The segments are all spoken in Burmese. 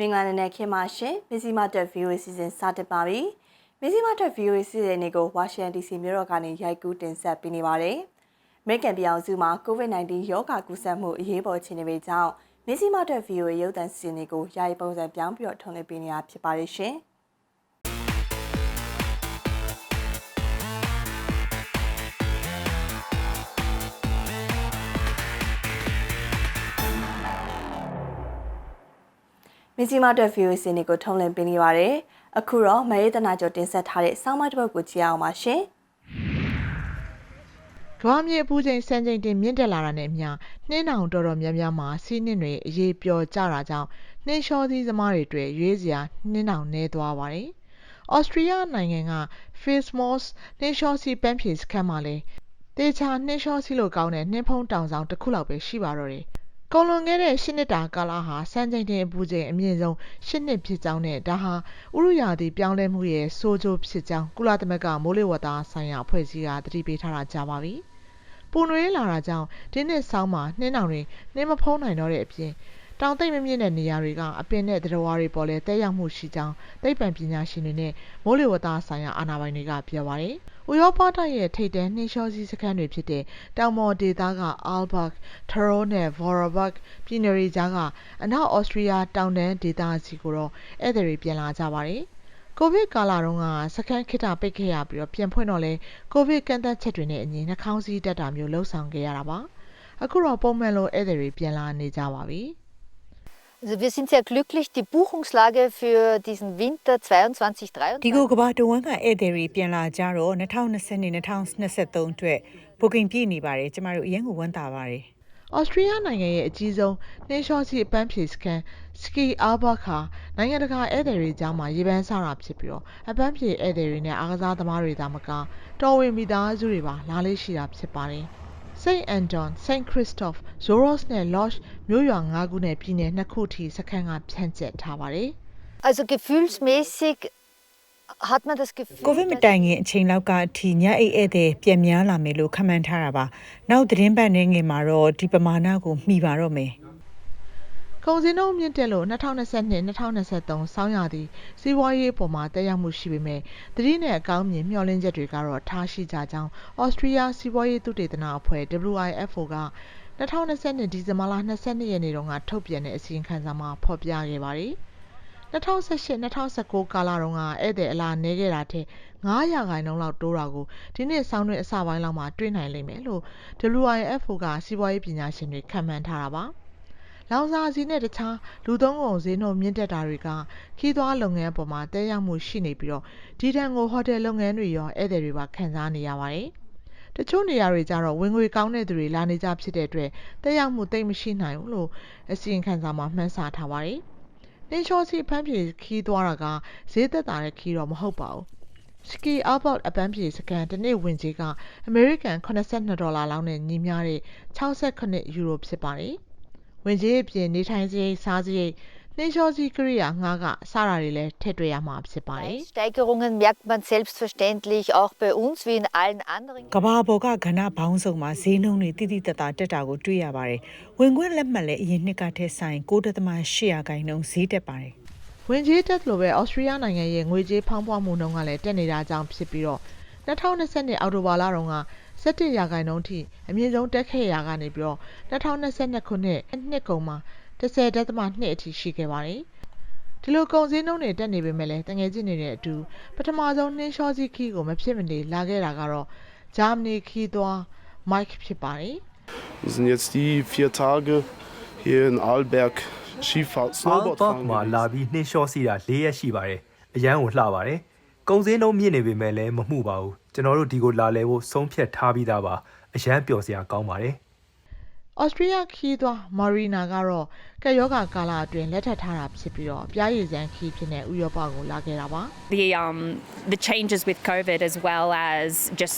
မင်္ဂလာနံနက်ခင်းပါရှင်မဇီမာတက် VOA စီစဉ်စတင်ပါပြီမဇီမာတက် VOA စီစဉ်နေကိုဝါရှင်တန် DC မြို့တော်ကနေရိုက်ကူးတင်ဆက်ပေးနေပါတယ်အမေရိကန်ပြည်အောင်စုမှာ COVID-19 ရောဂါကူးစက်မှုအရေးပေါ်အခြေအနေတွေကြောင့်မဇီမာတက် VOA ရုပ်သံစီစဉ်နေကိုယာယီပုံစံပြောင်းပြီးတော့ထုတ်လွှင့်ပေးနေတာဖြစ်ပါတယ်ရှင် မင်းကြီးမအတွက် VOA စီနေကိုထုံးလင်းပေးနေပါတယ်။အခုတော့မရေးတနာကျော်တင်ဆက်ထားတဲ့စောင်းမတစ်ပုတ်ကိုကြည့်အောင်ပါရှင်ကမ္ဘာမြေအပူချိန်စံချိန်တင်မြင့်တက်လာတာနဲ့အမျှနှင်းတောင်တော်တော်များများမှာစီးနှင်းတွေအရေးပျော်ကျတာကြောင့်နှင်းလျှောသီးသမားတွေအတွက်ရွေးစရာနှင်းတောင်နေသွားပါတယ်။ဩစတြေးလျနိုင်ငံက Fishmoss နှင်းလျှောစီပန်းဖြေစခန်းမှာလည်းတေချာနှင်းလျှောစီလို့ကောင်းတဲ့နှင်းဖုံးတောင်ဆောင်တစ်ခုလောက်ပဲရှိပါတော့တယ်။ ကုန်လွန်ခဲ့တဲ့၈နှစ်တာကာလဟာစံချိန်တင်အပူချိန်အမြင့်ဆုံး၈နှစ်ဖြစ်ကြောင်းနဲ့ဒါဟာဥရုယာတီပြောင်းလဲမှုရဲ့ဆိုးကျိုးဖြစ်ကြောင်းကုလသမဂ္ဂမိုးလေဝသဆိုင်ရာအဖွဲ့အစည်းကသတိပေးထားတာကြာပါပြီ။ပူနွေးလာတာကြောင့်ဒီနှစ်ဆောင်းမှာနှင်းတောင်တွေနှင်းမဖုံးနိုင်တော့တဲ့အပြင် တောင်သိမ့်မမြင့်တဲ့နေရာတွေက အပင်နဲ့သတ္တဝါတွေပေါ်လဲတက်ရောက်မှုရှိကြောင်း သိပ္ပံပညာရှင်တွေနဲ့ မိုးလေဝသဆိုင်ရာ အာဏာပိုင်တွေက ပြောပါတယ်။ဥရောပတိုက်ရဲ့ ထိပ်တန်းနှင်းလျှောစီးစခန်းတွေဖြစ်တဲ့ တောင်ပေါ်ဒေသက Aalborg, Tyrol နဲ့ Vorarlberg ပြည်နယ်တွေကြားက အနောက်ဩစတြီးယား တောင်တန်းဒေသစီကိုတော့ ဧည့်သည်တွေ ပြန်လာကြပါတယ်။ကိုဗစ်ကာလတုန်းက စခန်းခေတ္တပိတ်ခဲ့ရပြီးတော့ပြန်ဖွင့်တော့လဲကိုဗစ်ကန့်သတ်ချက်တွေနဲ့အညီ နှာခေါင်းစည်းတပ်တာမျိုးလှုပ်ဆောင်ခဲ့ရတာပါ အခုတော့ ပုံမှန်လို ဧည့်သည်တွေ ပြန်လာနေကြပါပြီ Also wir sind sehr glücklich. Die Buchungslage für diesen Winter 22, ဒီကို23ကဘာတဝန်းကဧည့်သည်တွေပြန်လာကြတော့2020 2023အတွက် booking ပြည့်နေပါတယ်ကျမတို့အရင်ကဝမ်းသာပါတယ်ဩစတြေးလျနိုင်ငံရဲ့အကြီးဆုံးနှင်းလျှောစီအပန်းဖြေစခန်း Ski Arbor ဟာနိုင်ငံတကာဧည့်သည်တွေကြားမှာရေပန်းစားတာဖြစ်ပြီးတော့အပန်းဖြေဧည့်သည်တွေနဲ့အားကစားသမားတွေသာမကတော်ဝင်မိသားစုတွေပါလာလေးရှိတာဖြစ်ပါတယ်။ Saint Anton, Saint Christoph, Zoros နဲ့ Lodge မြို့ရွာ၅ခုနဲ့ပြည်နယ်နှစ်ခုထိစခန်းကဖြန့်ကျက်ထားပါတယ်။ Also gefühlsmäßig hat man das Gefühl, ကိုဗစ်မ dass- တိုင်ခင်အချိန်လောက်ကအထိညအိတ်ဧည့်သည်ပြန်များလာမယ်လို့ခန့်မှန်းထားတာပါနောက်သတင်းပတ်နေငယ်မှာတော့ဒီပမာဏကိုမှီပါတော့မယ် ကုန်စည်နှုန်းမြင့်တက်လို့2022-2023ဆောင်းရာသီစီးပွားရေးအပေါ်မှာတက်ရောက်မှုရှိပေမဲ့သတိနဲ့အကောင်းမြင်မျှော်လင့်ချက်တွေကတော့ထားရှိကြကြောင်းဩစတြီးယားစီးပွားရေးသုတေသနအဖွဲ့ WIFO က2022ဒီဇင်ဘာလ22ရက်နေ့တုန်းကထုတ်ပြန်တဲ့အစီရင်ခံစာမှာဖော်ပြခဲ့ပါတယ်။2018-2019ကာလတုန်းကဧည့်သည်အလားနည်းခဲ့တာထက်9ရာခိုင်နှုန်းလောက်တိုးတာကိုဒီနှစ်ဆောင်းတွင်းအစပိုင်းလောက်မှာတွေ့နိုင်လိမ့်မယ်လို့ WIFO ကစီးပွားရေးပညာရှင်တွေခန့်မှန်းထားတာပါ။ လောင်စာဆီနဲ့တခြားလူသုံးကုန်ဈေးနှုန်းမြင့်တက်တာတွေကခီးသွွားလုပ်ငန်းအပေါ်မှာတက်ရောက်မှုရှိနေပြီးတော့ဒီတန်ကိုဟိုတယ်လုပ်ငန်းတွေရောဧည့်သည်တွေပါခံစားနေရပါတယ်။တချို့နေရာတွေကျတော့ဝင်ငွေကောင်းတဲ့သူတွေလာနေကြဖြစ်တဲ့အတွက်တက်ရောက်မှုတိတ်မရှိနိုင်ဘူးလို့အစီရင်ခံစာမှာမှန်းဆထားပါတယ်။နှင်းလျှောစီဖမ်းပြေခီးသွားတာကဈေးသက်သာတဲ့ခီးတော့မဟုတ်ပါဘူး။ Ski Arbor အပန်းဖြေစကန်တစ်နေ့ဝင်ကြေးကအမေရိကန်82ဒေါ်လာလောက်နဲ့ညီမျှတဲ့68ယူရိုဖြစ်ပါတယ်။ ဝင်ကြေးအပြင်နေထိုင်စရိတ်စားစရိတ်နှင်းလျှောစီကိရိယာငှားကစတာတွေလည်းထည့်တွက်ရမှာဖြစ်ပါတယ် Steigerungen merkt man selbstverständlich auch bei uns wie in allen anderen ကဘာပေါ်ကကဏ္ဍဘောင်းဆောင်မှာဈေးနှုန်းတွေတိတိတတ်တာတက်တာကိုတွေ့ရပါတယ်ဝင်ခွင့်လက်မှတ်လည်းအရင်နှစ်ကထက်ဆိုင်9.8ရာခိုင်နှုန်းဈေးတက်ပါတယ်။ဝင်ကြေးတက်သလိုပဲဩစတြေးလျနိုင်ငံရဲ့ငွေကြေးဖောင်းပွားမှုနှုန်းကလည်းတက်နေတာကြောင့်ဖြစ်ပြီးတော့2020အောက်တိုဘာလတုန်းက 17ရာခိုင်နှုန်းထိအမြင့်ဆုံးတက်ခဲ့ရာကနေပြီးတော့2022ခုနှစ်နှစ်ကုန်မှာ10.2အထိရှိခဲ့ပါတယ်။ဒီလိုကုန်စည်နှုန်းတွေတက်နေပေမဲ့လည်းတငယ်ချင်းတွေနဲ့အတူပထမဆုံးနှင်းလျှောစီခီးကိုမဖြစ်မနေလာခဲ့တာကတော့ဂျာမနီခီးသွား Mike ဖြစ်ပါတယ်။ Wir sind jetzt die vier Tage hier in Arlberg Skifahrt, အာ Snowboard ဘော့ fahren မှာလာ gewesen. ပြီးနှင်းလျှောစီတာ၄ရက်ရှိပါတယ်အရန်ကိုလှပါတယ် ကုံစင်းလုံးမြင့်နေပေမဲ့လည်းမမှုပါဘူးကျွန်တော်တို့ဒီကိုလာလဲဖို့ဆုံးဖြတ်ထားပြီးသားပါအရန်ပျော်စရာကောင်းပါတယ်ဩစတြေးလျခီးသွားမာရီနာကတော့ကက်ယောဂါကာလအတွင်းလက်ထပ်ထားတာဖြစ်ပြီးတော့ပြားရည်စံခီးဖြစ်နေဥရောပကိုလာခဲ့တာပါ the um, the changes with COVID as well as just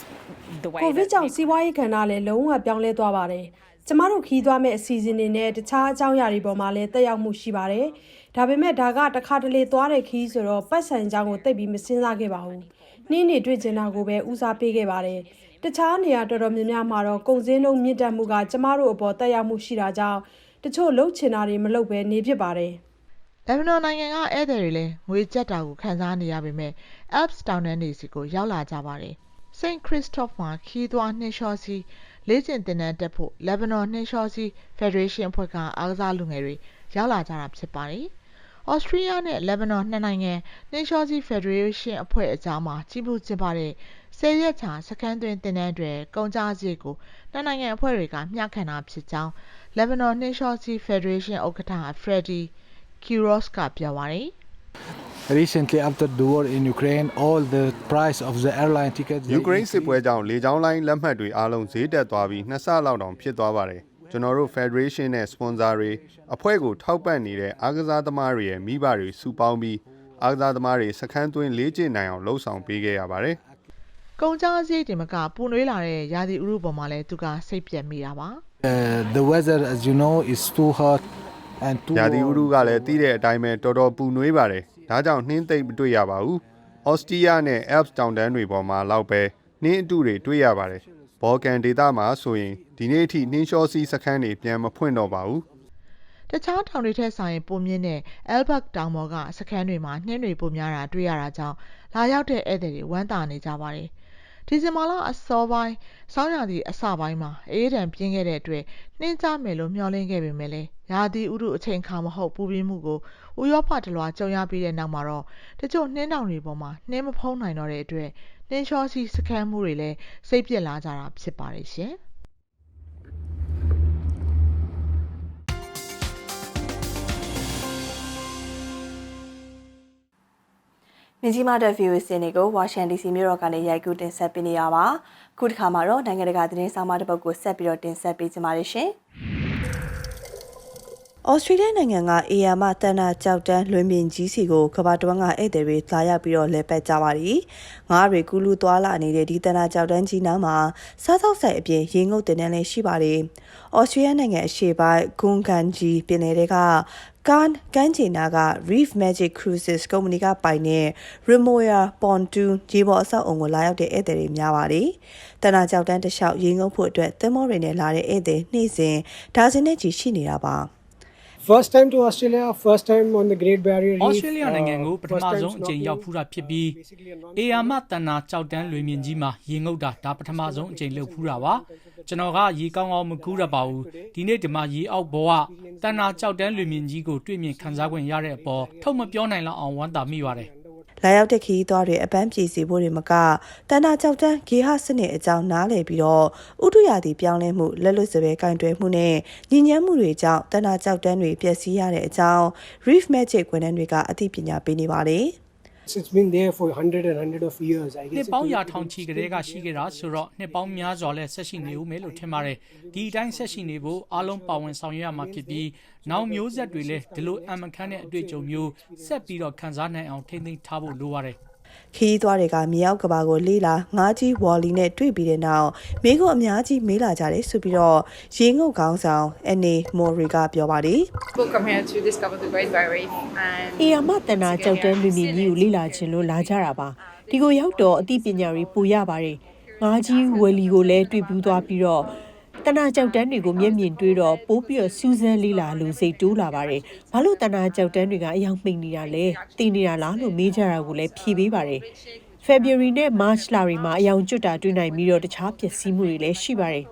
the way ကိုဗစ် that ကြောင့်စီးပွားရေးကဏ္ဍလည်းလုံးဝပြောင်းလဲသွားပါတယ်။ကျမတို့ခီးသွားမဲ့အစီအစဉ်တွေနဲ့တခြားအကြောင်းအရာတွေပေါ်မှာလည်းတက်ရောက်မှုရှိပါတယ်။ ဒါပေမဲ့ဒါကတစ်ခါတလေသွားတဲ့ခီးဆိုတော့ပတ်စံအကြောင်းကိုသိပ်ပြီးမစင်စားခဲ့ပါဘူး။နှင်းနေတွေ့ကျင်တာကိုပဲဦးစားပေးခဲ့ပါတယ်။တခြားနေရာတော်တော်များများမှာတော့ကုန်စည်နှုန်းမြင့်တက်မှုကကျမတို့အပေါ်တက်ရောက်မှုရှိတာကြောင့်တချို့လှုပ်ချင်တာတွေမလုပ်ဘဲနေဖြစ်ပါတယ်။လက်ဘနွန်နိုင်ငံကဧည့်သည်တွေလည်းငွေကြက်တာကိုခံစားနေရပေမဲ့ Alps တောင်တန်းတွေစီကိုရောက်လာကြပါတယ်။ St. Christophe မှာခီးသွွားနှင်းလျှောစီလေ့ကျင့်သင်တန်းတက်ဖို့လက်ဘနွန်နှင်းလျှောစီ Federation အဖွဲ့ကအားကစားလူငယ်တွေရောက်လာကြတာဖြစ်ပါတယ်။ ဩစတြီးယားနဲ့လက်ဘနွန်နှစ်နိုင်ငံနှင်းလျှောစီ Federation အဖွဲ့အကြားမှာကြီးမှုကျင်းပတဲ့ဆယ်ရက်ချာစခန်းသွင်းသင်တန်းတွေကုန်ကြစရိတ်ကိုနှစ်နိုင်ငံအဖွဲ့တွေကမျှခံတာဖြစ်ကြောင်းလက်ဘနွန်နှင်းလျှောစီ Federation ဥက္ကဋ္ဌ Freddy Kiros ကပြောပါတယ် Recently, after the war in Ukraine, all the price of the airline tickets. ယူကရိန်းစစ်ပွဲကြောင့်လေကြောင်းလိုင်းလက်မှတ်တွေအားလုံးဈေးတက်သွားပြီးနှစ်ဆလောက်တောင်ဖြစ်သွားပါတယ် ကျွန်တော်တို့ Federation နဲ့ sponsor တွေအဖွဲ့ကိုထောက်ပံ့နေတဲ့အားကစားသမားတွေရဲ့မိဘတွေစုပေါင်းပြီးအားကစားသမားတွေစခန်းသွင်းလေ့ကျင့်နိုင်အောင်လှုံ့ဆော်ပေးခဲ့ရပါတယ်ကုန်ကြစရိတ်တင်မကပူနွေးလာတဲ့ရာသီဥတုပေါ်မှာလည်းသူကစိတ်ပြက်မိတာပါ Uh, the weather, as you know, is too hot and too ရာသီဥ warm. တုကလည်းသိတဲ့အတိုင်းပဲတော်တော်ပူနွေးပါတယ်ဒါကြောင့်နှင်းသိမ့်မတွေ့ရပါဘူးဩစတြီးယားနဲ့ Alps တောင်တန်းတွေပေါ်မှာလောက်ပဲနှင်းအတုတွေတွေ့ရပါတယ် ဘော်ကန်ဒေသမှာဆိုရင်ဒီနေ့အထိနှင်းလျှောစီးစခန်းတွေပြန်မဖွင့်တော့ပါဘူးတခြားတောင်တွေထက်ဆိုင်ပုံမြင့်တဲ့ Elbert တောင်ပေါ်ကစခန်းတွေမှာနှင်းတွေပုံများတာတွေ့ရတာကြောင့်လာရောက်တဲ့ဧည့်သည်တွေဝမ်းသာနေကြပါတယ်ဒီဇင်ဘာလအစောပိုင်းဆောင်းရာသီအစပိုင်းမှာအေးဒဏ်ပြင်းခဲ့တဲ့အတွက်နှင်းကြမယ်လို့မျှော်လင့်ခဲ့ပေမဲ့လည်းရာသီဥတုအချိန်ခါမဟုတ်ပူပြင်းမှုကိုဥရောပတစ်လွှာကြုံရပြီးတဲ့နောက်မှာတော့တချို့နှင်းတောင်တွေပေါ်မှာနှင်းမဖုံးနိုင်တော့တဲ့အတွက် နှင်းလျှောစီစခန်းမှုတွေလည်းစိတ်ပြက်လာကြတာဖြစ်ပါတယ်ရှင်။မြင်းကြီးမားတဲ့ view စင်တွေကိုဝါရှင်တန် DC မြို့တော်ကနေရိုက်ကူးတင်ဆက်ပေးနေရပါခုတစ်ခါမှာတော့နိုင်ငံတကာသတင်းဆောင်မတစ်ပုဒ်ကိုဆက်ပြီးတော့တင်ဆက်ပေးကြပါရရှင် ဩစတြေးလျနိုင်ငံကအေယာမတန်နာကြောက်တန်းလွင်ပြင်ကြီးစီကိုကမ္ဘာတဝန်းကဧည့်သည်တွေလာရောက်ပြီးတော့လဲပတ်ကြပါရီငါးတွေကူးလူသွားလာနေတဲ့ဒီတန်နာကြောက်တန်းကြီးနားမှာစားသောက်ဆိုင်အပြင်ရေငုပ်တင်တန်းလည်းရှိပါတယ်ဩစတြေးလျနိုင်ငံအရှေ့ပိုင်းဂွန်ကန်ကြီးပင်လယ်တွေကကန်ကန်ချီနာက Reef Magic Cruises ကုမ္ပဏီကပိုင်တဲ့ Remoya Pontoon ရေပေါ်အဆောက်အုံကိုလာရောက်တဲ့ဧည့်သည်တွေများပါတယ်။တနအကြောက်တန်းတစ်လျှောက်ရေငုပ်ဖို့အတွက်သင်္ဘောတွေနဲ့လာတဲ့ဧည့်သည်နှိမ့်စဉ်ဒါဇင်နဲ့ချီရှိနေတာပါ။ First time to Australia, first time on the Great Barrier Reef. ဩစတြေးလျနိုင်ငံကို uh, ပထ first မ time ဆုံးအကြိမ် snorkeling ရောက်ဖူးတာဖြစ်ပြီး basically a non- အေယာမတန်နာကြောက်တန်းလွေမြင့်ကြီးမှာရေငုပ်တာဒါပထမဆုံးအကြိမ်လှုပ်ဖူးတာပါကျွန်တော်ကရေကောင်းကောင်းမကူးရပါဘူးဒီနေ့ဒီမှာရေအောက်ဘောကတန်နာကြောက်တန်းလွေမြင့်ကြီးကိုတွေ့မြင်ခန်းစားခွင့်ရတဲ့အပေါ်ထုတ်မပြောနိုင်လောက်အောင်ဝမ်းသာမိပါတယ် လာရောက်တဲ့ခရီးသွားတွေအပန်းဖြေစီဖို့တွေမကတန်တာကြောက်တန်းဂေဟစနစ်အကြောင်းနားလည်ပြီးတော့ဥတုရာသီပြောင်းလဲမှုလက်လွတ်စပယ်ကင်တွယ်မှုနဲ့ညဉ့်ညမ်းမှုတွေကြောင့်တန်တာကြောက်တန်းတွေပျက်စီးရတဲ့အကြောင်း Reef Magic ဝန်ထမ်းတွေကအသိပညာပေးနေပါတယ်။ It's been there for hundred and hundred of years. I နှစ် guess. it ပေါင်း will ရာ be ထောင်ချီကလေးကရှိခဲ့တာဆိုတော့နှစ်ပေါင်းများစွာလဲဆက်ရှိနေဦးမယ်လို့ထင်ပါတယ်ဒီအတိုင်းဆက်ရှိနေဖို့အားလုံးပါဝင်ဆောင်ရွက်ရမှာဖြစ်ပြီးနောက်မျိုးဆက်တွေလည်းဒီလိုအမှန်ခန့်တဲ့အတွေ့အကြုံမျိုးဆက်ပြီးတော့ခံစားနိုင်အောင်ထိမ့်သိမ်းထားဖို့လိုပါတယ် ခီးသွားတွေကမြေအောက်ကဘာကိုလေးလာငါးကြီးဝေါ်လီနဲ့တွေ့ပြီးတဲ့နောက်မိကိုအများကြီးမေးလာကြတယ်ဆိုပြီးတော့ရေငုတ်ကောင်းဆောင်အနေမိုရီကပြောပါတယ် People come here to discover the Great Barrier Reef and အေယာမတနာကြောက်တန်းလူမြင့်ကြီးကိုလေ့လာခြင်းလို့လာကြတာပါဒီကိုရောက်တော့အသိပညာတွေပိုရပါတယ်ငါးကြီးဝယ်လီကိုလည်းတွေ့ပြီးသွားပြီးတော့ တနာကြောက်တန်းတွေကိုမျက်မြင်တွေ့တော့ပိုးပြီးတော့စူးစမ်းလေးလာလို့စိတ်တိုးလာပါတယ်ဘာလို့တနာကြောက်တန်းတွေကအယောင်မိန်နေတာလဲတည်နေတာလားလို့မေးကြတာကိုလည်းဖြေပေးပါတယ် February နဲ့ March လတွေမှာအယောင်ကျွတ်တာတွေ့နိုင်ပြီးတော့တခြားပျက်စီးမှုတွေလည်းရှိပါတယ်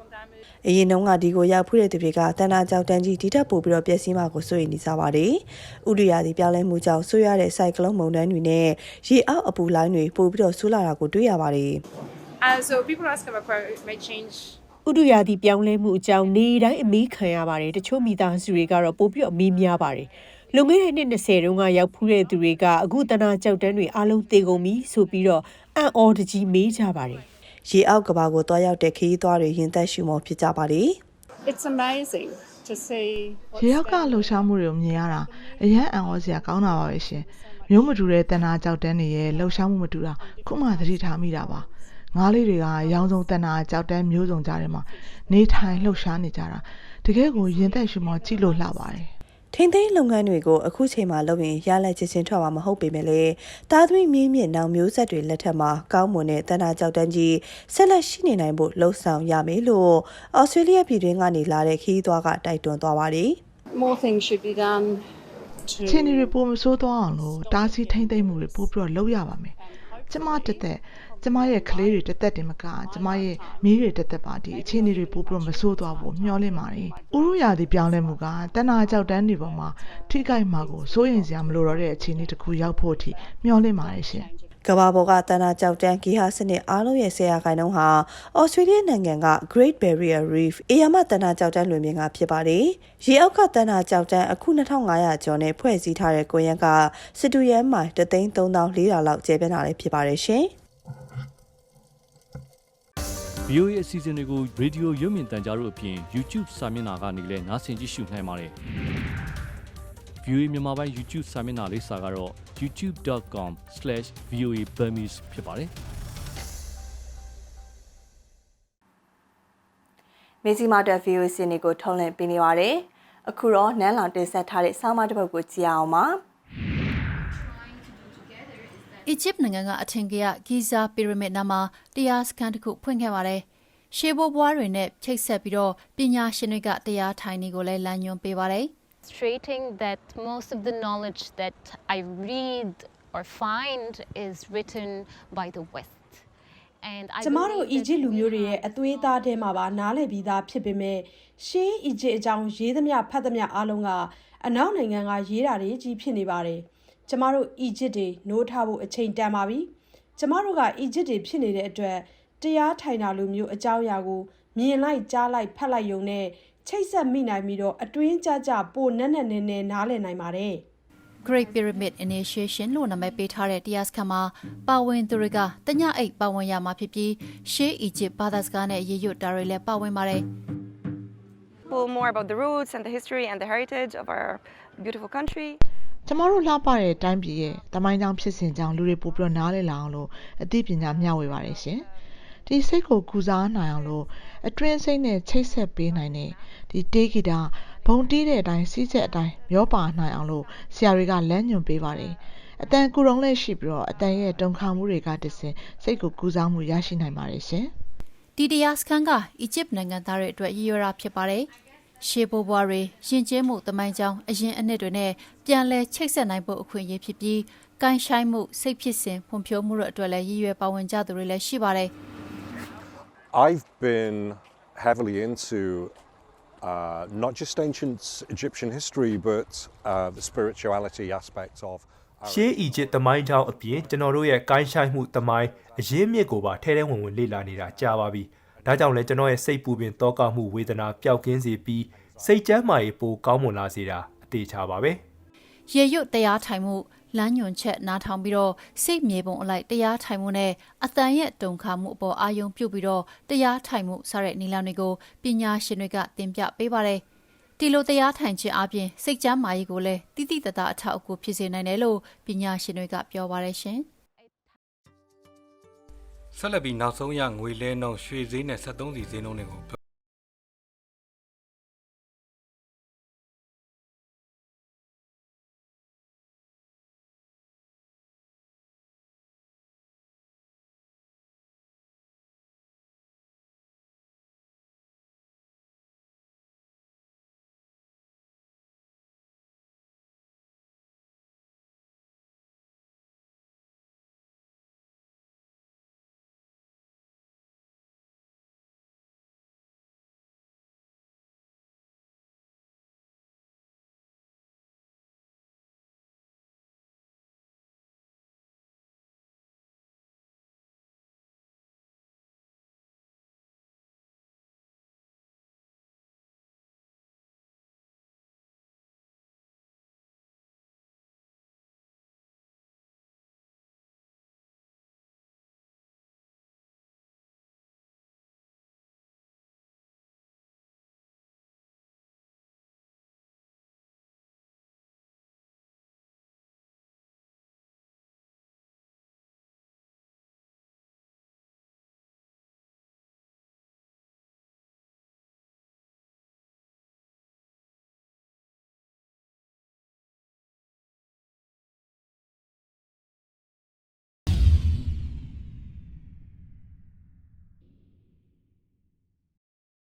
အရင်တုန်းကဒီကိုရောက်ဖူးတဲ့သူတွေကတန်တာကြောက်တန်းကြီးဒီထက်ပိုပြီးတော့ပျက်စီးမှာကိုစိုးရိမ်နေကြပါတယ်။ဥဒရာသီပြောင်းလဲမှုကြောင့်ဆိုးရတဲ့စိုက်ကလုန်းမုန်တိုင်းတွေနဲ့ရေအောက်အပူလိုင်းတွေပိုပြီးတော့ဆူလာတာကိုတွေ့ရပါတယ် uh, so people ask about climate change ဥတုရာသီပြောင်းလဲမှုအကြောင်းနေတိုင်းအမေးခံရပါတယ်တချို့မိသားစုတွေကတော့ပိုပြီးတော့အမေးများပါတယ်လွန်ခဲ့တဲ့နှစ်20တုန်းကရောက်ဖူးတဲ့သူတွေကအခုတနာကြောက်တန်းတွေအားလုံးသေကုန်ပြီဆိုပြီးတော့အံ့ဩတကြီးမေးကြပါတယ်။ရေအောက်ကဘာကိုတွားရောက်တဲ့ခရီးသွားတွေရင်သက်ရှူမောဖြစ်ကြပါတယ် it's amazing to see ရေရောက်ကလှူရှားမှုတွေကိုမြင်ရတာအရန်အံ့ဩစရာကောင်းတာပါပဲရှင်မျိုးမတူတဲ့တဏ္ဍာကြောက်တန်းတွေရဲ့လှူရှားမှုမတူတာခုမှသတိထားမိတာပါ ငါးလေးတွေကရောင်းစုံတဏ္ဍာကြောက်တန်းမျိုးစုံကြတယ်မှာနေထိုင်လှူရှားနေကြတာတကယ်ကိုရင်သက်ရှူမောကြည့်လို့လှပါတယ်။ထိမ့်သိမ်းလုပ်ငန်းတွေကိုအခုချိန်မှာလုပ်ရင်ရလက်ချင်းချင်းထွက်မှာမဟုတ်ပေမဲ့လည်းတာသမီမြင်းမြင့်နောင်မျိုးဆက်တွေလက်ထက်မှာကောင်းမွန်တဲ့တန်တာကြောက်တန်းကြီးဆက်လက်ရှိနေနိုင်ဖို့လှုံ့ဆော်ရမယ်လို့ဩစတြေးလျပြည်တွင်းကနေလာတဲ့ခရီးသွားကတိုက်တွန်းသွားပါတယ်။ more things should be done အခြေအနေတွေပိုမဆိုးသွားအောင်လို့တားဆီးထိမ့်သိမ့်မှုတွေပို့ပြီးတော့လုပ်ရပါမယ်ကျမတက်တက် ကျမရဲ့ကလေးတွေတက်တက်တင်မကကျမရဲ့မိတွေတက်တက်ပါဒီအခြေအနေတွေပို့ပြီးတော့မဆိုးသွားဘူးမျှော်လင့်ပါတယ်ဥရုရာသီပြောင်းလဲမှုကတဏှာကြောက်တန်းတွေပေါ်မှာထိခိုက်မှာကိုစိုးရင်စရာမလိုတော့တဲ့အခြေအနေတစ်ခုရောက်ဖို့အထိမျှော်လင့်ပါတယ်ရှင်ကမ္ဘာပေါ်ကတန်တာကြောက်တန်းဂီဟာစနစ်အားလုံးရဲ့ဆရာခိုင်နှုန်းဟာဩစတြေးလျနိုင်ငံက Great Barrier Reef အေယာမတန်တာကြောက်တန်းလွင်ပြင်ကဖြစ်ပါတယ်။ရေအောက်ကတန်တာကြောက်တန်းအခု2500ကျော်နဲ့ဖွဲ့စည်းထားတဲ့ကိုရန်ကစစ်တူရန်မိုင်33400လောက်ကျယ်ပြန့်တာလည်းဖြစ်ပါတယ်ရှင်။ VOA အစီအစဉ်တွေကိုရေဒီယိုရုပ်မြင်သံကြားတို့အပြင် YouTube စာမျက်နှာကနေလည်းနားဆင်ကြည့်ရှုနိုင်ပါတယ်။ VOA မြန်မာပိုင်း YouTube စာမျက်နှာလေးစာကတော့ youtube.com/voaburmese ဖြစ်ပါတယ်။မေဇီမာတက် VOC စင်တွေကိုထုံးလင်းပေးနေပါတယ်။အခုတော့နန်းလောင်တင်ဆက်ထားတဲ့ဆောင်းမတစ်ပုဒ်ကိုကြည့်အောင်ပါ။ အီဂျစ်နိုင်ငံကအထင်ကရဂီဇာပီရမစ်နားမှာတရားစခန်းတစ်ခုဖွင့်ခဲ့ပါတယ်။ရှေးဘိုးဘွားတွေနဲ့ချိတ်ဆက်ပြီးတော့ပညာရှင်တွေကတရားထိုင်နေကိုလည်းလမ်းညွှန်ပေးပါတယ် Illustrating that most of the knowledge that I read or find is written by the West. And I ကျမတို့ believe အီ that ဂျစ်လူ we မျိုးတွေ are ရဲ့အသွေးသားထဲမှာပါနားလည်ပြီးသားဖြစ်ပေမဲ့ရှေးအီဂျစ်အကြောင်းရေးသမျှဖတ်သမျှအားလုံးကအနောက်နိုင်ငံကရေးတာတွေကြီးဖြစ်နေပါတယ်။ ကျမတို့အီဂျစ်တွေနိုးထဖို့အချိန်တန်ပါပြီ။ကျမတို့ကအီဂျစ်တွေဖြစ်နေတဲ့အတွက်တရားထိုင်တာလိုမျိုးအကြောင်းအရာကိုမြင်လိုက်ကြားလိုက်ဖတ်လိုက်ရုံနဲ့ချိတ်ဆက်မိနိုင်ပြီးတော့အတွင်းကြကြပိုနက်နက်နဲနဲနားလည်နိုင်ပါတယ်။ Great Pyramid Initiation လို့နာမည်ပေးထားတဲ့တရားစခန်းမှာပါဝင်သူတွေကတညအိတ်ပါဝင်ရမှာဖြစ်ပြီးရှေးအီဂျစ်ဘာသာစကားနဲ့ရေရွတ်တာတွေလည်းပါဝင်ပါတယ် people more about the roots and the history and the heritage of our beautiful country. ကျမတို့လှပတဲ့တိုင်းပြည်ရဲ့တမိုင်းကြောင်ဖြစ်စဉ်ကြောင့်လူတွေပို့ပြီးတော့နားလည်လာအောင်လို့အသိပညာမျှဝေပါတယ်ရှင်။ဒီစိတ်ကိုကုစားနိုင်အောင်လို့အတွင်းစိတ်နဲ့ချိတ်ဆက်ပေးနိုင်တဲ့ဒီတေးဂီတာဘုံတီးတဲ့အတိုင်းစီးချက်အတိုင်းမျောပါနိုင်အောင်လို့ဆရာတွေကလမ်းညွှန်ပေးပါတယ်။အတန်ကူရုံလေးရှိပြီးတော့အတန်ရဲ့တုံခါမှုတွေကတဆင်စိတ်ကိုကူစားမှုရရှိနိုင်ပါတယ်ရှင်။ဒီတရားစခန်းကအီဂျစ်နိုင်ငံသားတွေအတွက်ရည်ရွယ်တာဖြစ်ပါတယ်။ ရှေးဘိုးဘွားတွေယဉ်ကျေးမှုတမိုင်းကြောင်းအရင်အနှစ်တွေနဲ့ပြန်လည်ချိတ်ဆက်နိုင်ဖို့အခွင့်အရေးဖြစ်ပြီးကိုင်းဆိုင်မှုစိတ်ဖြစ်စဉ်ဖွံ့ဖြိုးမှုတို့အတွက်လည်းရည်ရွယ်ပါဝင်ကြသူတွေလည်းရှိပါတယ် I've been heavily into uh, not just ancient Egyptian history, but uh, the spirituality aspect of. our- ရှေးအီဂျစ်သမိုင်းကြောင်းအပြင်ကျွန်တော်တို့ရဲ့ကိုင်းဆိုင်မှုသမိုင်းအရင်းမြစ်ကိုပါထဲထဲဝင်ဝင်လေ့လာနေတာကြာပါပြီ။ ဒါကြောင့်လဲကျွန်တော်ရဲ့စိတ်ပူပင်တောကမှုဝေဒနာပျောက်ကင်းစေပြီးစိတ်ကျန်းမာရေးပိုကောင်းမွန်လာစေတာအသေးချပါပဲ။ရေရွတ်တရားထိုင်မှုလမ်းညွန်ချက်နားထောင်ပြီးတော့စိတ်မြေပုံအလိုက်တရားထိုင်မှုနဲ့အတန်ရဲ့တုံခါမှုအပေါ်အာယုံပြုတ်ပြီးတော့တရားထိုင်မှုစတဲ့နီလန်တွေကိုပညာရှင်တွေကတင်ပြပေးပါတယ်။ဒီလိုတရားထိုင်ခြင်းအပြင်စိတ်ကြမ်းမာရေးကိုလည်းတိတိတသားအထောက်အကူဖြစ်စေနိုင်တယ်လို့ပညာရှင်တွေကပြောပါတယ်ရှင်။ ဆက်လက်ပြီးနောက်ဆုံးရငွေလဲနှုန်းရွှေဈေးနဲ့73စီဈေးနှုန်းတွေကို